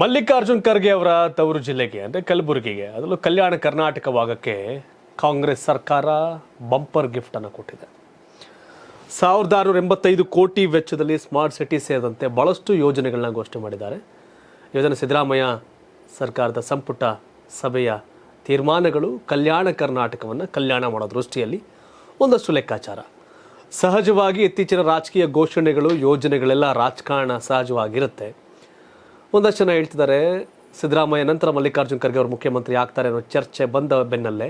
ಮಲ್ಲಿಕಾರ್ಜುನ್ ಖರ್ಗೆ ಅವರ ತವರು ಜಿಲ್ಲೆಗೆ, ಅಂದರೆ ಕಲಬುರಗಿಗೆ, ಅದರಲ್ಲೂ ಕಲ್ಯಾಣ ಕರ್ನಾಟಕ ಭಾಗಕ್ಕೆ ಕಾಂಗ್ರೆಸ್ ಸರ್ಕಾರ ಬಂಪರ್ ಗಿಫ್ಟನ್ನು ಕೊಟ್ಟಿದೆ. ಸಾವಿರದ ಆರುನೂರ ಎಂಬತ್ತೈದು ಕೋಟಿ ವೆಚ್ಚದಲ್ಲಿ ಸ್ಮಾರ್ಟ್ ಸಿಟಿ ಸೇರಿದಂತೆ ಭಾಳಷ್ಟು ಯೋಜನೆಗಳನ್ನ ಘೋಷಣೆ ಮಾಡಿದ್ದಾರೆ. ಯೋಜನೆ ಸಿದ್ದರಾಮಯ್ಯ ಸರ್ಕಾರದ ಸಂಪುಟ ಸಭೆಯ ತೀರ್ಮಾನಗಳು ಕಲ್ಯಾಣ ಕರ್ನಾಟಕವನ್ನು ಕಲ್ಯಾಣ ಮಾಡೋ ದೃಷ್ಟಿಯಲ್ಲಿ ಒಂದಷ್ಟು ಲೆಕ್ಕಾಚಾರ. ಸಹಜವಾಗಿ ಇತ್ತೀಚಿನ ರಾಜಕೀಯ ಘೋಷಣೆಗಳು, ಯೋಜನೆಗಳೆಲ್ಲ ರಾಜಕಾರಣ ಸಹಜವಾಗಿರುತ್ತೆ. ಒಂದಷ್ಟು ಜನ ಹೇಳ್ತಿದ್ದಾರೆ, ಸಿದ್ದರಾಮಯ್ಯ, ನಂತರ ಮಲ್ಲಿಕಾರ್ಜುನ್ ಖರ್ಗೆ ಅವರು ಮುಖ್ಯಮಂತ್ರಿ ಆಗ್ತಾರೆ ಅನ್ನೋ ಚರ್ಚೆ ಬಂದ ಬೆನ್ನಲ್ಲೇ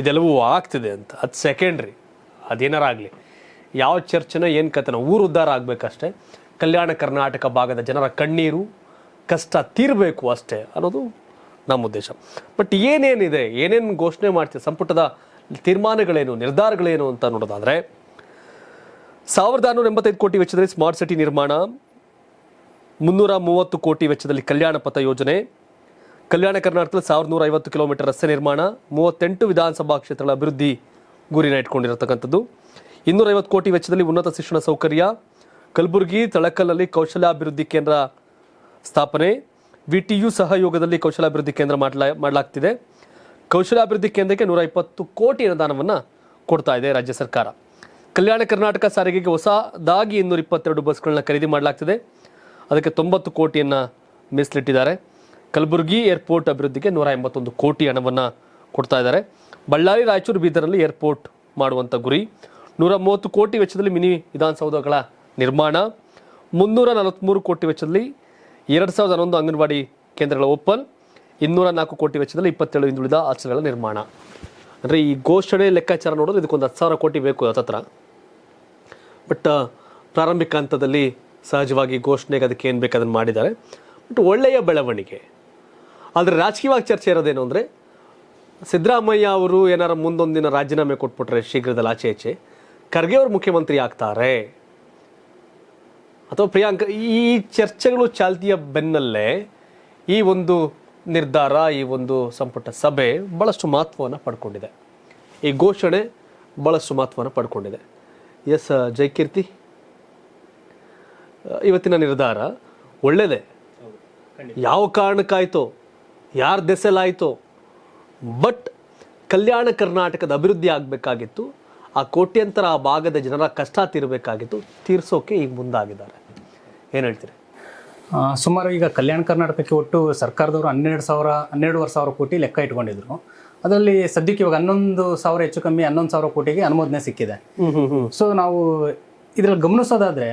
ಇದೆಲ್ಲವೂ ಆಗ್ತಿದೆ ಅಂತ. ಅದು ಸೆಕೆಂಡ್ರಿ ಅದೇನಾರ ಆಗಲಿ. ಯಾವ ಚರ್ಚೆನ ಏನು ಕಥೆನ ಊರು ಉದ್ಧಾರ ಆಗಬೇಕಷ್ಟೇ. ಕಲ್ಯಾಣ ಕರ್ನಾಟಕ ಭಾಗದ ಜನರ ಕಣ್ಣೀರು, ಕಷ್ಟ ತೀರಬೇಕು ಅಷ್ಟೇ ಅನ್ನೋದು ನಮ್ಮ ಉದ್ದೇಶ. ಬಟ್ ಏನೇನಿದೆ, ಏನೇನು ಘೋಷಣೆ ಮಾಡ್ತೀವಿ, ಸಂಪುಟದ ತೀರ್ಮಾನಗಳೇನು, ನಿರ್ಧಾರಗಳೇನು ಅಂತ ನೋಡೋದಾದರೆ, ಸಾವಿರದ ಆರುನೂರ ಎಂಬತ್ತೈದು ಕೋಟಿ ವೆಚ್ಚದಲ್ಲಿ ಸ್ಮಾರ್ಟ್ ಸಿಟಿ ನಿರ್ಮಾಣ ಮುನ್ನೂರ ಮೂವತ್ತು ಕೋಟಿ ವೆಚ್ಚದಲ್ಲಿ ಕಲ್ಯಾಣ ಪಥ ಯೋಜನೆ. ಕಲ್ಯಾಣ ಕರ್ನಾಟಕದಲ್ಲಿ ಸಾವಿರದ ನೂರ ಐವತ್ತು ಕಿಲೋಮೀಟರ್ ರಸ್ತೆ ನಿರ್ಮಾಣ, ಮೂವತ್ತೆಂಟು ವಿಧಾನಸಭಾ ಕ್ಷೇತ್ರಗಳ ಅಭಿವೃದ್ಧಿ ಗುರಿನ ಇಟ್ಕೊಂಡಿರತಕ್ಕಂಥದ್ದು. ಇನ್ನೂರೈವತ್ತು ಕೋಟಿ ವೆಚ್ಚದಲ್ಲಿ ಉನ್ನತ ಶಿಕ್ಷಣ ಸೌಕರ್ಯ, ಕಲಬುರಗಿ ತಳಕಲ್ಲಲ್ಲಿ ಕೌಶಲ್ಯಾಭಿವೃದ್ಧಿ ಕೇಂದ್ರ ಸ್ಥಾಪನೆ ವಿ ಟಿ ಯು ಸಹಯೋಗದಲ್ಲಿ ಕೌಶಲ್ಯಾಭಿವೃದ್ಧಿ ಕೇಂದ್ರ ಮಾಡಲಾ, ಮಾಡಲಾಗ್ತಿದೆ. ಕೌಶಲ್ಯಾಭಿವೃದ್ಧಿ ಕೇಂದ್ರಕ್ಕೆ ನೂರ ಇಪ್ಪತ್ತು ಕೋಟಿ ಅನುದಾನವನ್ನು ಕೊಡ್ತಾ ಇದೆ ರಾಜ್ಯ ಸರ್ಕಾರ. ಕಲ್ಯಾಣ ಕರ್ನಾಟಕ ಸಾರಿಗೆಗೆ ಹೊಸದಾಗಿ ಇನ್ನೂರ ಇಪ್ಪತ್ತೆರಡು ಬಸ್ಗಳನ್ನ ಖರೀದಿ ಮಾಡಲಾಗ್ತಿದೆ. ಅದಕ್ಕೆ ತೊಂಬತ್ತು ಕೋಟಿಯನ್ನು ಮೀಸಲಿಟ್ಟಿದ್ದಾರೆ. ಕಲಬುರಗಿ ಏರ್ಪೋರ್ಟ್ ಅಭಿವೃದ್ಧಿಗೆ ನೂರ ಎಂಬತ್ತೊಂದು ಕೋಟಿ ಹಣವನ್ನು ಕೊಡ್ತಾ ಇದ್ದಾರೆ. ಬಳ್ಳಾರಿ, ರಾಯಚೂರು ಬೀದರ್ನಲ್ಲಿ ಏರ್ಪೋರ್ಟ್ ಮಾಡುವಂಥ ಗುರಿ. ನೂರ ಮೂವತ್ತು ಕೋಟಿ ವೆಚ್ಚದಲ್ಲಿ ಮಿನಿ ವಿಧಾನಸೌಧಗಳ ನಿರ್ಮಾಣ. ಮುನ್ನೂರ ನಲವತ್ತ್ಮೂರು ಕೋಟಿ ವೆಚ್ಚದಲ್ಲಿ ಎರಡು ಸಾವಿರದ ಹನ್ನೊಂದು ಅಂಗನವಾಡಿ ಕೇಂದ್ರಗಳ ಓಪನ್. ಇನ್ನೂರ ನಾಲ್ಕು ಕೋಟಿ ವೆಚ್ಚದಲ್ಲಿ ಇಪ್ಪತ್ತೇಳು ಹಿಂದುಳಿದ ಆಶ್ರಯಗಳ ನಿರ್ಮಾಣ. ಅಂದರೆ ಈ ಘೋಷಣೆ ಲೆಕ್ಕಾಚಾರ ನೋಡಿದ್ರೆ ಇದಕ್ಕೊಂದು ಹತ್ತು ಸಾವಿರ ಕೋಟಿ ಬೇಕು ಹತ್ತತ್ರ. ಬಟ್ ಪ್ರಾರಂಭಿಕ ಹಂತದಲ್ಲಿ ಸಹಜವಾಗಿ ಘೋಷಣೆಗೆ ಅದಕ್ಕೆ ಏನು ಬೇಕು ಅದನ್ನು ಮಾಡಿದ್ದಾರೆ. ಬಟ್ ಒಳ್ಳೆಯ ಬೆಳವಣಿಗೆ. ಆದರೆ ರಾಜಕೀಯವಾಗಿ ಚರ್ಚೆ ಇರೋದೇನು ಅಂದರೆ, ಸಿದ್ದರಾಮಯ್ಯ ಅವರು ಏನಾರ ದಿನ ರಾಜೀನಾಮೆ ಕೊಟ್ಬಿಟ್ರೆ ಶೀಘ್ರದಲ್ಲಿ ಆಚೆ ಆಚೆ ಖರ್ಗೆ ಅವರು ಮುಖ್ಯಮಂತ್ರಿ ಆಗ್ತಾರೆ. ಅಥವಾ ಪ್ರಿಯಾಂಕ, ಈ ಚರ್ಚೆಗಳು ಚಾಲ್ತಿಯ ಬೆನ್ನಲ್ಲೇ ಈ ಒಂದು ನಿರ್ಧಾರ, ಈ ಒಂದು ಸಂಪುಟ ಸಭೆ ಭಾಳಷ್ಟು ಮಹತ್ವವನ್ನು ಪಡ್ಕೊಂಡಿದೆ. ಈ ಘೋಷಣೆ ಭಾಳಷ್ಟು ಮಹತ್ವವನ್ನು ಪಡ್ಕೊಂಡಿದೆ. ಎಸ್, ಜಯಕೀರ್ತಿ. ಇವತ್ತಿನ ನಿರ್ಧಾರ? ಒಳ್ಳೆಯದೇ ಯಾವ ಕಾರಣಕ್ಕಾಯ್ತೋ ಯಾರ ದೆಸೆಲಾಯಿತೋ ಬಟ್ ಕಲ್ಯಾಣ ಕರ್ನಾಟಕದ ಅಭಿವೃದ್ಧಿ ಆಗಬೇಕಾಗಿತ್ತು. ಆ ಕೋಟ್ಯಂತರ ಆ ಭಾಗದ ಜನರ ಕಷ್ಟ ತೀರಬೇಕಾಗಿತ್ತು. ತೀರಿಸೋಕೆ ಈಗ ಮುಂದಾಗಿದ್ದಾರೆ. ಏನು ಹೇಳ್ತೀರಿ? ಸುಮಾರು ಈಗ ಕಲ್ಯಾಣ ಕರ್ನಾಟಕಕ್ಕೆ ಒಟ್ಟು ಸರ್ಕಾರದವರು ಹನ್ನೆರಡು ಸಾವಿರ ಹನ್ನೆರಡುವರೆ ಸಾವಿರ ಕೋಟಿ ಲೆಕ್ಕ ಇಟ್ಕೊಂಡಿದ್ರು. ಅದರಲ್ಲಿ ಸದ್ಯಕ್ಕೆ ಇವಾಗ ಹನ್ನೊಂದು ಸಾವಿರ ಹೆಚ್ಚು ಕಮ್ಮಿ ಹನ್ನೊಂದು ಸಾವಿರ ಕೋಟಿಗೆ ಅನುಮೋದನೆ ಸಿಕ್ಕಿದೆ. ಸೊ ನಾವು ಇದರಲ್ಲಿ ಗಮನಿಸೋದಾದ್ರೆ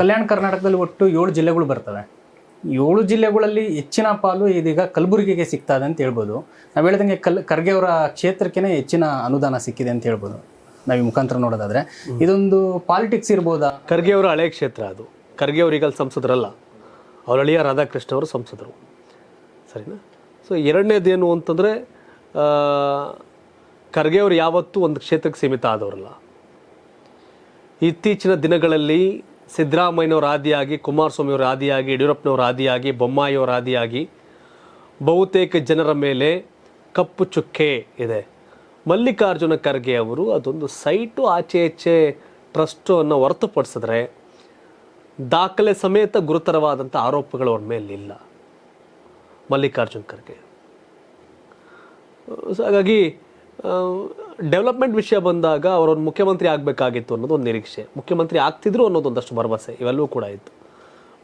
ಕಲ್ಯಾಣ ಕರ್ನಾಟಕದಲ್ಲಿ ಒಟ್ಟು ಏಳು ಜಿಲ್ಲೆಗಳು ಬರ್ತವೆ. ಏಳು ಜಿಲ್ಲೆಗಳಲ್ಲಿ ಹೆಚ್ಚಿನ ಪಾಲು ಇದೀಗ ಕಲಬುರಗಿಗೆ ಸಿಗ್ತದೆ ಇದೆ ಅಂತ ಹೇಳ್ಬೋದು. ನಾವು ಹೇಳ್ದಂಗೆ ಕಲ್ ಖರ್ಗೆ ಅವರ ಕ್ಷೇತ್ರಕ್ಕೆ ಹೆಚ್ಚಿನ ಅನುದಾನ ಸಿಕ್ಕಿದೆ ಅಂತ ಹೇಳ್ಬೋದು. ನಾವು ಈ ಮುಖಾಂತರ ನೋಡೋದಾದ್ರೆ. ಇದೊಂದು ಪಾಲಿಟಿಕ್ಸ್ ಇರ್ಬೋದಾ? ಖರ್ಗೆ ಅವರ ಹಳೆ ಕ್ಷೇತ್ರ ಅದು. ಖರ್ಗೆ ಅವರು ಈಗ ಅಲ್ಲಿ ಸಂಸದರಲ್ಲ. ಅವ್ರ ಅಳಿಯ ರಾಧಾಕೃಷ್ಣ ಅವರು ಸಂಸದರು. ಸರಿನಾ? ಸೊ ಎರಡನೇದೇನು ಅಂತಂದರೆ ಖರ್ಗೆ ಅವರು ಯಾವತ್ತೂ ಒಂದು ಕ್ಷೇತ್ರಕ್ಕೆ ಸೀಮಿತ ಆದವರಲ್ಲ. ಇತ್ತೀಚಿನ ದಿನಗಳಲ್ಲಿ ಸಿದ್ದರಾಮಯ್ಯನವರ ಆದಿಯಾಗಿ, ಕುಮಾರಸ್ವಾಮಿಯವರು ಆದಿಯಾಗಿ, ಯಡಿಯೂರಪ್ಪನವರ ಆದಿಯಾಗಿ, ಬೊಮ್ಮಾಯಿಯವರ ಆದಿಯಾಗಿ ಬಹುತೇಕ ಜನರ ಮೇಲೆ ಕಪ್ಪು ಚುಕ್ಕೆ ಇದೆ. ಮಲ್ಲಿಕಾರ್ಜುನ ಖರ್ಗೆ ಅವರು ಅದೊಂದು ಸೈಟು ಆಚೆ ಈಚೆ ಟ್ರಸ್ಟು ಅನ್ನೋ ಹೊರತುಪಡಿಸಿದ್ರೆ ದಾಖಲೆ ಸಮೇತ ಗುರುತರವಾದಂಥ ಆರೋಪಗಳು ಅವ್ರ ಮೇಲಿಲ್ಲ. ಮಲ್ಲಿಕಾರ್ಜುನ ಖರ್ಗೆ. ಸೊ ಹಾಗಾಗಿ ಡೆವಲಪ್ಮೆಂಟ್ ವಿಷಯ ಬಂದಾಗ ಅವರೊಂದು ಮುಖ್ಯಮಂತ್ರಿ ಆಗಬೇಕಾಗಿತ್ತು ಅನ್ನೋದು ಒಂದು ನಿರೀಕ್ಷೆ. ಮುಖ್ಯಮಂತ್ರಿ ಆಗ್ತಿದ್ರು ಅನ್ನೋದು ಒಂದಷ್ಟು ಭರವಸೆ. ಇವೆಲ್ಲವೂ ಕೂಡ ಇತ್ತು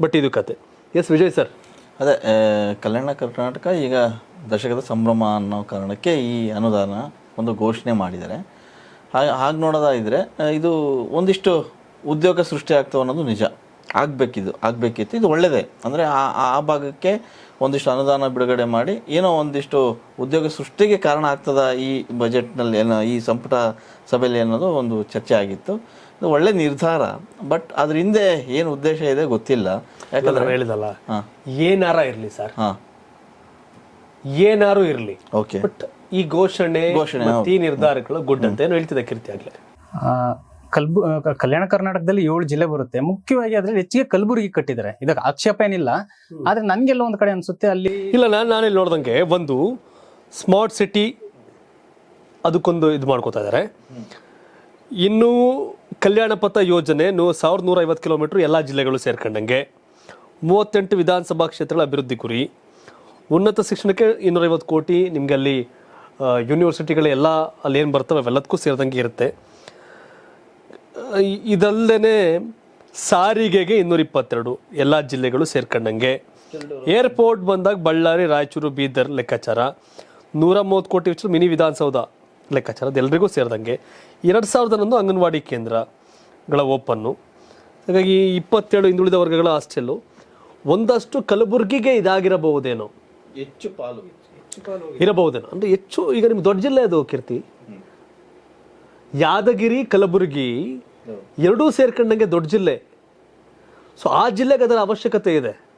ಬಟ್ ಇದು ಕತೆ. ಎಸ್ ವಿಜಯ್ ಸರ್ ಅದೇ ಕಲ್ಯಾಣ ಕರ್ನಾಟಕ ಈಗ ದಶಕದ ಸಂಭ್ರಮ ಅನ್ನೋ ಕಾರಣಕ್ಕೆ ಈ ಅನುದಾನ ಒಂದು ಘೋಷಣೆ ಮಾಡಿದ್ದಾರೆ. ಹಾಗೆ ಹಾಗೆ ನೋಡೋದಾದರೆ ಇದು ಒಂದಿಷ್ಟು ಉದ್ಯೋಗ ಸೃಷ್ಟಿ ಆಗ್ತವೆ ಅನ್ನೋದು ನಿಜ. ಆಗಬೇಕಿದು ಆಗಬೇಕಿತ್ತು. ಇದು ಒಳ್ಳೆಯದೇ ಅಂದರೆ ಆ ಆ ಭಾಗಕ್ಕೆ ಒಂದಿಷ್ಟು ಅನುದಾನ ಬಿಡುಗಡೆ ಮಾಡಿ ಏನೋ ಒಂದಿಷ್ಟು ಉದ್ಯೋಗ ಸೃಷ್ಟಿಗೆ ಕಾರಣ ಆಗ್ತದ ಈ ಬಜೆಟ್ನಲ್ಲಿ ಏನೋ ಈ ಸಂಪುಟ ಸಭೆಯಲ್ಲಿ ಅನ್ನೋದು ಒಂದು ಚರ್ಚೆ ಆಗಿತ್ತು. ಇದು ಒಳ್ಳೆ ನಿರ್ಧಾರ ಬಟ್ ಅದ್ರ ಹಿಂದೆ ಏನು ಉದ್ದೇಶ ಇದೆ ಗೊತ್ತಿಲ್ಲ. ಯಾಕಂದ್ರೆ ಹೇಳಿದಲ್ಲ ಏನಾರ ಇರಲಿ ಸರ್. ಹಾಂ. ಏನಾರು ಇರಲಿ. ಓಕೆ. ಬಟ್ ಈ ಘೋಷಣೆ ಘೋಷಣೆ, ಈ ನಿರ್ಧಾರಗಳು ಗುಡ್ ಅಂತ ಏನು ಹೇಳ್ತಿದ್ದೆ ಕೀರ್ತಿ ಆಗ್ಲಿ? ಆ, ಕಲ್ಬು ಕಲ್ಯಾಣ ಕರ್ನಾಟಕದಲ್ಲಿ ಏಳು ಜಿಲ್ಲೆ ಬರುತ್ತೆ. ಮುಖ್ಯವಾಗಿ ಅದ್ರಲ್ಲಿ ಹೆಚ್ಚಿಗೆ ಕಲಬುರಗಿ ಕಟ್ಟಿದ್ದಾರೆ. ಇದಕ್ಕೆ ಆಕ್ಷೇಪ ಏನಿಲ್ಲ. ಆದ್ರೆ ನನ್ಗೆಲ್ಲ ಒಂದ್ ಕಡೆ ಅನ್ಸುತ್ತೆ ಅಲ್ಲಿ ಇಲ್ಲ ನಾನು ನಾನಿಲ್ಲಿ ನೋಡ್ದಂಗೆ ಒಂದು ಸ್ಮಾರ್ಟ್ ಸಿಟಿ ಅದಕ್ಕೊಂದು ಇದು ಮಾಡ್ಕೋತಾ ಇದ್ದಾರೆ. ಇನ್ನು ಕಲ್ಯಾಣ ಪಥ ಯೋಜನೆ ಸಾವಿರದ ನೂರ ಐವತ್ತು ಕಿಲೋಮೀಟ್ರ್ ಎಲ್ಲ ಜಿಲ್ಲೆಗಳು ಸೇರ್ಕೊಂಡಂಗೆ. ಮೂವತ್ತೆಂಟು ವಿಧಾನಸಭಾ ಕ್ಷೇತ್ರಗಳ ಅಭಿವೃದ್ಧಿ ಗುರಿ. ಉನ್ನತ ಶಿಕ್ಷಣಕ್ಕೆ ಇನ್ನೂರೈವತ್ತು ಕೋಟಿ ನಿಮಗೆ ಅಲ್ಲಿ ಯೂನಿವರ್ಸಿಟಿಗಳೆಲ್ಲ ಎಲ್ಲ ಅಲ್ಲಿ ಏನು ಬರ್ತವೆ ಅವೆಲ್ಲದಕ್ಕೂ ಸೇರಿದಂಗೆ ಇರುತ್ತೆ. ಇದಲ್ಲದೆ ಸಾರಿಗೆಗೆ ಇನ್ನೂರ ಇಪ್ಪತ್ತೆರಡು ಎಲ್ಲ ಜಿಲ್ಲೆಗಳು ಸೇರ್ಕೊಂಡಂಗೆ. ಏರ್ಪೋರ್ಟ್ ಬಂದಾಗ ಬಳ್ಳಾರಿ ರಾಯಚೂರು ಬೀದರ್ ಲೆಕ್ಕಾಚಾರ. ನೂರ ಮೂವತ್ತು ಕೋಟಿ ವೆಚ್ಚ ಮಿನಿ ವಿಧಾನಸೌಧ ಲೆಕ್ಕಾಚಾರ ಅದೆಲ್ಲರಿಗೂ ಸೇರಿದಂಗೆ. ಎರಡು ಸಾವಿರದ ಹನ್ನೊಂದು ಅಂಗನವಾಡಿ ಕೇಂದ್ರಗಳ ಓಪನ್ನು. ಹಾಗಾಗಿ ಇಪ್ಪತ್ತೇಳು ಹಿಂದುಳಿದ ವರ್ಗಗಳ ಹಾಸ್ಟೆಲ್ಲು. ಒಂದಷ್ಟು ಕಲಬುರಗಿಗೆ ಇದಾಗಿರಬಹುದೇನೋ? ಹೆಚ್ಚು ಪಾಲು ಇರಬಹುದೇನೋ? ಅಂದರೆ ಹೆಚ್ಚು ಈಗ ನಿಮ್ಗೆ ದೊಡ್ಡ ಜಿಲ್ಲೆ ಅದು ಕೀರ್ತಿ. ಯಾದಗಿರಿ ಕಲಬುರಗಿ ಎರಡೂ ಸೇರ್ಕೊಂಡಂಗೆ ದೊಡ್ಡ ಜಿಲ್ಲೆ. ಸೊ ಆ ಜಿಲ್ಲೆಗೆ ಅದರ ಅವಶ್ಯಕತೆ ಇದೆ.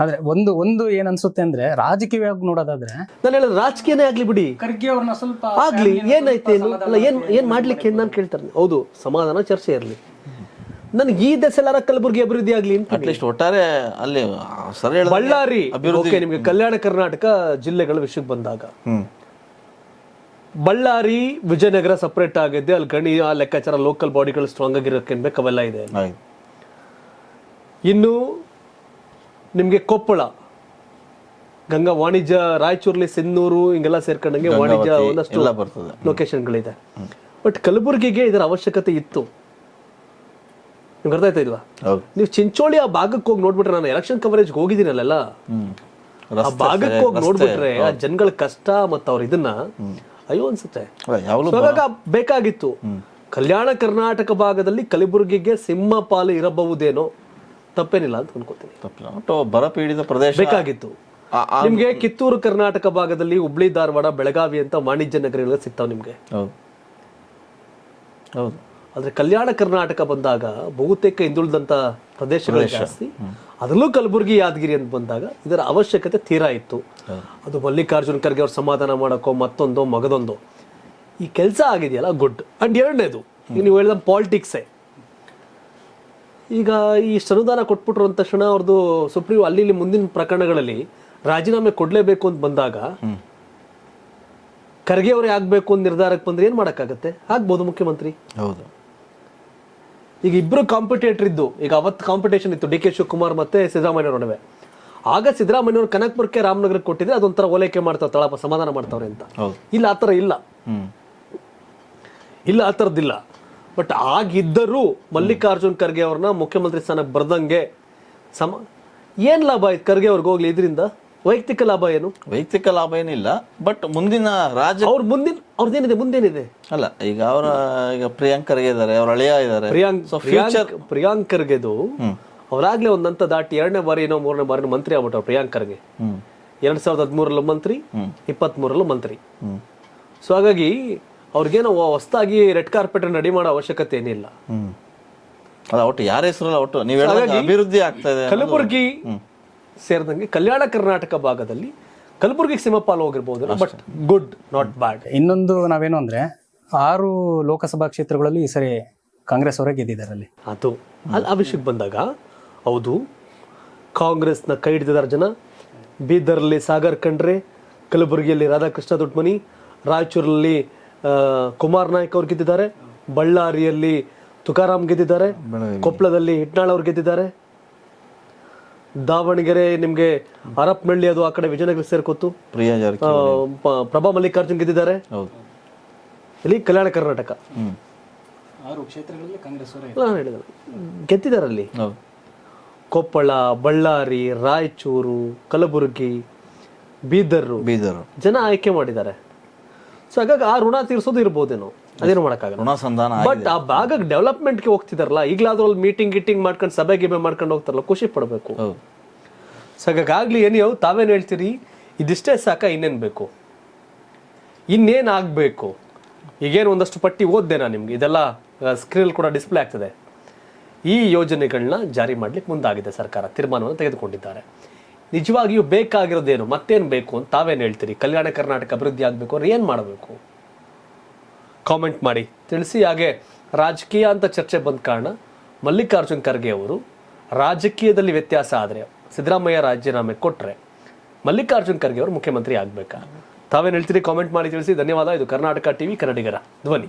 ಆದ್ರೆ ಒಂದು ಒಂದು ಏನ್ ಅನ್ಸುತ್ತೆ ಅಂದ್ರೆ ರಾಜಕೀಯವಾಗಿ ನೋಡೋದಾದ್ರೆ ನಾನು ಹೇಳಿದ ರಾಜಕೀಯನೇ ಆಗ್ಲಿ ಬಿಡಿ. ಖರ್ಗೆ ಅವ್ರನ್ನ ಸ್ವಲ್ಪ ಆಗ್ಲಿ ಏನೈತೆ ಅಲ್ಲ ಏನ್ ಏನ್ ಮಾಡ್ಲಿಕ್ಕೆ ನಾನು ಕೇಳ್ತಾರೆ. ಹೌದು ಸಮಾಧಾನ ಚರ್ಚೆ ಇರಲಿ. ನನಗೆ ಈ ದೆಸೆಲ್ಲಾರ ಕಲಬುರಗಿ ಅಭಿವೃದ್ಧಿ ಆಗ್ಲಿ ಅಂತ ಅಟ್ಲೀಸ್ಟ್ ಒಟ್ಟಾರೆ ಅಲ್ಲಿ ಸರಿ ಬಳ್ಳಾರಿ. ಓಕೆ ನಿಮಗೆ ಕಲ್ಯಾಣ ಕರ್ನಾಟಕ ಜಿಲ್ಲೆಗಳ ವಿಷಯಕ್ಕೆ ಬಂದಾಗ. ಹ್ಮ್. ಬಳ್ಳಾರಿ ವಿಜಯನಗರ ಸಪರೇಟ್ ಆಗಿದೆ ಅಲ್ಲಿ ಗಣಿ ಆ ಲೆಕ್ಕಾಚಾರ ಲೋಕಲ್ ಬಾಡಿಗಳು ಸ್ಟ್ರಾಂಗ್ ಆಗಿರೋಕೆ ಅವೆಲ್ಲ ಇದೆ. ಇನ್ನು ನಿಮಗೆ ಕೊಪ್ಪಳ ಗಂಗಾ ವಾಣಿಜ್ಯ ರಾಯಚೂರ್ಲಿ ಸಿನ್ನೂರು ಹಿಂಗೆಲ್ಲ ಸೇರ್ಕೊಂಡಂಗೆ ವಾಣಿಜ್ಯ ಒಂದಷ್ಟು ಲೊಕೇಶನ್ಗಳಿದೆ ಬಟ್ ಕಲಬುರಗಿಗೆ ಇದರ ಅವಶ್ಯಕತೆ ಇತ್ತು. ನಿಮ್ಗೆ ಅರ್ಥ ಆಯ್ತಾ ಇಲ್ವಾ? ನೀವು ಚಿಂಚೋಳಿ ಆ ಭಾಗಕ್ಕೆ ಹೋಗಿ ನೋಡ್ಬಿಟ್ರೆ ನಾನು ಎಲೆಕ್ಷನ್ ಕವರೇಜ್ ಹೋಗಿದ್ದೀನಲ್ಲ ಆ ಭಾಗಕ್ಕೆ ಹೋಗಿ ನೋಡ್ಬಿಟ್ರೆ ಆ ಜನಗಳ ಕಷ್ಟ ಮತ್ತು ಅವ್ರ ಇದನ್ನ ಅಯ್ಯೋ ಅನ್ಸುತ್ತೆ. ಬೇಕಾಗಿತ್ತು. ಕಲ್ಯಾಣ ಕರ್ನಾಟಕ ಭಾಗದಲ್ಲಿ ಕಲಬುರಗಿಗೆ ಸಿಂಹ ಪಾಲು ಇರಬಹುದೇನೋ ತಪ್ಪೇನಿಲ್ಲ ಅಂತ ಅನ್ಕೋತೀನಿ. ಬರಪೀಡಿತ ಒಟ್ಟು ಬರ ಪೀಡಿತ ಪ್ರದೇಶ. ಬೇಕಾಗಿತ್ತು. ನಿಮ್ಗೆ ಕಿತ್ತೂರು ಕರ್ನಾಟಕ ಭಾಗದಲ್ಲಿ ಹುಬ್ಳಿ ಧಾರವಾಡ ಬೆಳಗಾವಿ ಅಂತ ವಾಣಿಜ್ಯ ನಗರಗಳು ಸಿಗ್ತಾವ್ ನಿಮ್ಗೆ. ಹೌದು. ಆದ್ರೆ ಕಲ್ಯಾಣ ಕರ್ನಾಟಕ ಬಂದಾಗ ಬಹುತೇಕ ಹಿಂದುಳಿದಂಥ ಪ್ರದೇಶಗಳು ಜಾಸ್ತಿ. ಅದರಲ್ಲೂ ಕಲಬುರಗಿ ಯಾದಗಿರಿ ಅಂತ ಬಂದಾಗ ಇದರ ಅವಶ್ಯಕತೆ ತೀರಾ ಇತ್ತು. ಅದು ಮಲ್ಲಿಕಾರ್ಜುನ್ ಖರ್ಗೆ ಅವ್ರು ಸಮಾಧಾನ ಮಾಡೋಕ್ಕೋ ಮತ್ತೊಂದು ಮಗದೊಂದು. ಈ ಕೆಲಸ ಆಗಿದೆಯಲ್ಲ ಗುಡ್. ಅಂಡ್ ಎರಡನೇದು ಈಗ ನೀವು ಹೇಳಿದ ಪಾಲಿಟಿಕ್ಸೇ ಈಗ ಈ ಅನುದಾನ ಕೊಟ್ಬಿಟ್ರು ಅಂದ ತಕ್ಷಣ ಅವ್ರದ್ದು ಸುಪ್ರೀಂ ಅಲ್ಲಿ ಇಲ್ಲಿ ಮುಂದಿನ ಪ್ರಕರಣಗಳಲ್ಲಿ ರಾಜೀನಾಮೆ ಕೊಡಲೇಬೇಕು ಅಂತ ಬಂದಾಗ ಖರ್ಗೆ ಅವರೇ ಆಗ್ಬೇಕು ಅಂತ ನಿರ್ಧಾರಕ್ಕೆ ಬಂದ್ರೆ ಏನ್ ಮಾಡಕ್ಕಾಗತ್ತೆ? ಆಗ್ಬೋದು ಮುಖ್ಯಮಂತ್ರಿ. ಹೌದು. ಈಗ ಇಬ್ರು ಕಾಂಪಿಟೇಟರ್ ಇದ್ದು ಈಗ ಅವತ್ತು ಕಾಂಪಿಟೇಷನ್ ಇತ್ತು ಡಿ ಕೆ ಶಿವಕುಮಾರ್ ಮತ್ತೆ ಸಿದ್ದರಾಮಯ್ಯ ನಡುವೆ. ಆಗ ಸಿದ್ದರಾಮಯ್ಯ ಅವರು ಕನಕಪುರಕ್ಕೆ ರಾಮನಗರಕ್ಕೆ ಕೊಟ್ಟಿದ್ರೆ ಅದೊಂಥರ ಓಲೈಕೆ ಮಾಡ್ತಾವ ತಳಪ ಸಮಾಧಾನ ಮಾಡ್ತಾವ್ರೆ ಅಂತ. ಇಲ್ಲ ಆ ಥರ ಇಲ್ಲ. ಇಲ್ಲ ಆ ಥರದ್ದಿಲ್ಲ. ಬಟ್ ಆಗಿದ್ದರೂ ಮಲ್ಲಿಕಾರ್ಜುನ್ ಖರ್ಗೆ ಅವ್ರನ್ನ ಮುಖ್ಯಮಂತ್ರಿ ಸ್ಥಾನಕ್ಕೆ ಬರ್ದಂಗೆ ಸಮ ಏನ್ ಲಾಭ ಆಯ್ತು ಖರ್ಗೆ ಅವ್ರಿಗೆ ಹೋಗ್ಲಿ ಇದರಿಂದ? ವೈಯಕ್ತಿಕ ಲಾಭ ಏನು? ವೈಯಕ್ತಿಕ ಲಾಭ ಏನಿಲ್ಲ ಬಟ್ ಮುಂದಿನ ರಾಜ ಅವ್ರ ಮುಂದಿನ ಅವ್ರದ್ದೇನಿದೆ ಮುಂದೇನಿದೆ? ಅಲ್ಲ ಈಗ ಅವರ ಈಗ ಪ್ರಿಯಾಂಕರ್ಗೆ ಇದ್ದಾರೆ ಅವ್ರ ಅಳಿಯ ಇದ್ದಾರೆ. ಪ್ರಿಯಾಂಕ್ ಫ್ಯೂಚರ್ ಪ್ರಿಯಾಂಕರ್ಗೆದು ಅವರಾಗ್ಲೇ ಒಂದ್ ಹಂತ ದಾಟಿ ಎರಡನೇ ಬಾರಿ ಏನೋ ಮೂರನೇ ಬಾರಿ ಮಂತ್ರಿ ಆಗ್ಬಿಟ್ರು ಪ್ರಿಯಾಂಕರ್ಗೆ. ಎರಡ್ ಸಾವಿರದ ಹದಿಮೂರಲ್ಲೂ ಮಂತ್ರಿ ಇಪ್ಪತ್ತ್ ಮೂರಲ್ಲೂ ಮಂತ್ರಿ. ಸೊ ಹಾಗಾಗಿ ಅವ್ರಿಗೇನೋ ಹೊಸದಾಗಿ ರೆಡ್ ಕಾರ್ಪೆಟ್ ರೆಡಿ ಮಾಡೋ ಅವಶ್ಯಕತೆ ಏನಿಲ್ಲ. ಅಲ್ಲ ಒಟ್ಟು ಯಾರ ಹೆಸರಲ್ಲ ಒಟ್ಟು? ನೀವು ಅಭಿವೃದ್ಧಿ ಆಗ್ತಾ ಇದೆ ಕಲಬುರಗಿ ಸೇರಿದಂಗೆ ಕಲ್ಯಾಣ ಕರ್ನಾಟಕ ಭಾಗದಲ್ಲಿ ಕಲಬುರಗಿ ಸಿಮಪಾಲ್ ಹೋಗಿರ್ಬೋದು. ಬಟ್ ಗುಡ್ ನಾಟ್ ಬ್ಯಾಡ್ ಇನ್ನೊಂದು ನಾವೇನು ಅಂದರೆ ಆರು ಲೋಕಸಭಾ ಕ್ಷೇತ್ರಗಳಲ್ಲಿ ಈ ಸರಿ ಕಾಂಗ್ರೆಸ್ ಅವರೇ ಗೆದ್ದಿದ್ದಾರೆ ಅಲ್ಲಿ ಅದು. ಅಲ್ಲಿ ಅಭಿಷೇಕ್ ವಿಷಯಕ್ಕೆ ಬಂದಾಗ ಹೌದು. ಕಾಂಗ್ರೆಸ್ನ ಕೈ ಹಿಡಿದಿದ್ದಾರೆ ಜನ. ಬೀದರ್ಲಿ ಸಾಗರ್ ಖಂಡ್ರೆ ಕಲಬುರಗಿಯಲ್ಲಿ ರಾಧಾಕೃಷ್ಣ ದೊಡ್ಮನಿ ರಾಯಚೂರಲ್ಲಿ ಕುಮಾರ್ ನಾಯ್ಕ್ ಅವ್ರು ಗೆದ್ದಿದ್ದಾರೆ. ಬಳ್ಳಾರಿಯಲ್ಲಿ ತುಕಾರಾಮ್ ಗೆದ್ದಿದ್ದಾರೆ. ಕೊಪ್ಪಳದಲ್ಲಿ ಹಿಟ್ನಾಳ್ ಅವ್ರು ಗೆದ್ದಿದ್ದಾರೆ. ದಾವಣಗೆರೆ ನಿಮಗೆ ಹರಪನಹಳ್ಳಿ ಅದು ಆ ಕಡೆ ವಿಜಯನಗರ ಸೇರ್ಕೊತು ಪ್ರಿಯಾ ಪ್ರಭಾ ಮಲ್ಲಿಕಾರ್ಜುನ್ ಗೆದ್ದಿದ್ದಾರೆ. ಹೌದು. ಇಲ್ಲಿ ಕಲ್ಯಾಣ ಕರ್ನಾಟಕ. ಆರು ಕ್ಷೇತ್ರಗಳಲ್ಲಿ ಕಾಂಗ್ರೆಸ್ ಗೆದ್ದಿದ್ದಾರೆ ಅಲ್ಲಿ ಹೌದು. ಕೊಪ್ಪಳ ಬಳ್ಳಾರಿ ರಾಯಚೂರು ಕಲಬುರಗಿ ಬೀದರ್. ಬೀದರ್. ಜನ ಆಯ್ಕೆ ಮಾಡಿದ್ದಾರೆ. ಸೊ ಹಾಗಾಗಿ ಆ ಋಣ ತೀರಿಸೋದು ಇರ್ಬೋದೇನೋ? ಅದೇನು ಮಾಡೋಕ್ಕಾಗಲ್ಲ. ಋಣಸಂಧಾನ ಬಟ್ ಆ ಭಾಗ ಡೆವಲಪ್ಮೆಂಟ್ಗೆ ಹೋಗ್ತಿದಾರಲ್ಲ ಈಗಲಾದ್ರೂ ಅಲ್ಲಿ ಮೀಟಿಂಗ್ ಗಿಟಿಂಗ್ ಮಾಡ್ಕೊಂಡು ಸಭೆ ಗಿಬೆ ಮಾಡ್ಕೊಂಡು ಹೋಗ್ತಾರಲ್ಲ ಖುಷಿ ಪಡಬೇಕು. ಸೊ ಹಾಗಾಗ್ಲಿ ತಾವೇನು ಹೇಳ್ತೀರಿ? ಇದಿಷ್ಟೇ ಸಾಕ ಇನ್ನೇನು ಬೇಕು? ಇನ್ನೇನು ಆಗಬೇಕು? ಈಗೇನು ಒಂದಷ್ಟು ಪಟ್ಟಿ ಓದ್ದೆ ನಾನು ನಿಮ್ಗೆ. ಇದೆಲ್ಲ ಸ್ಕ್ರೀನ್ ಕೂಡ ಡಿಸ್ಪ್ಲೇ ಆಗ್ತದೆ. ಈ ಯೋಜನೆಗಳನ್ನ ಜಾರಿ ಮಾಡ್ಲಿಕ್ಕೆ ಮುಂದಾಗಿದೆ ಸರ್ಕಾರ ತೀರ್ಮಾನವನ್ನು ತೆಗೆದುಕೊಂಡಿದ್ದಾರೆ. ನಿಜವಾಗಿಯೂ ಬೇಕಾಗಿರೋದೇನು ಮತ್ತೇನು ಬೇಕು ಅಂತ ತಾವೇನು ಹೇಳ್ತೀರಿ? ಕಲ್ಯಾಣ ಕರ್ನಾಟಕ ಅಭಿವೃದ್ಧಿ ಆಗಬೇಕು ಅವ್ರು ಏನು ಮಾಡಬೇಕು? ಕಾಮೆಂಟ್ ಮಾಡಿ. ತಿಳಿಸಿ ಹಾಗೆ ರಾಜಕೀಯ ಅಂತ ಚರ್ಚೆ ಬಂದ ಕಾರಣ ಮಲ್ಲಿಕಾರ್ಜುನ್ ಖರ್ಗೆ ಅವರು ರಾಜಕೀಯದಲ್ಲಿ ವ್ಯತ್ಯಾಸ ಆದರೆ ಸಿದ್ದರಾಮಯ್ಯ ರಾಜೀನಾಮೆ ಕೊಟ್ಟರೆ ಮಲ್ಲಿಕಾರ್ಜುನ್ ಖರ್ಗೆ ಅವರು ಮುಖ್ಯಮಂತ್ರಿ ಆಗಬೇಕಾ? ತಾವೇನು ಹೇಳ್ತೀರಿ? ಕಾಮೆಂಟ್ ಮಾಡಿ ತಿಳಿಸಿ. ಧನ್ಯವಾದ. ಇದು ಕರ್ನಾಟಕ ಟಿವಿ, ಕನ್ನಡಿಗರ ಧ್ವನಿ.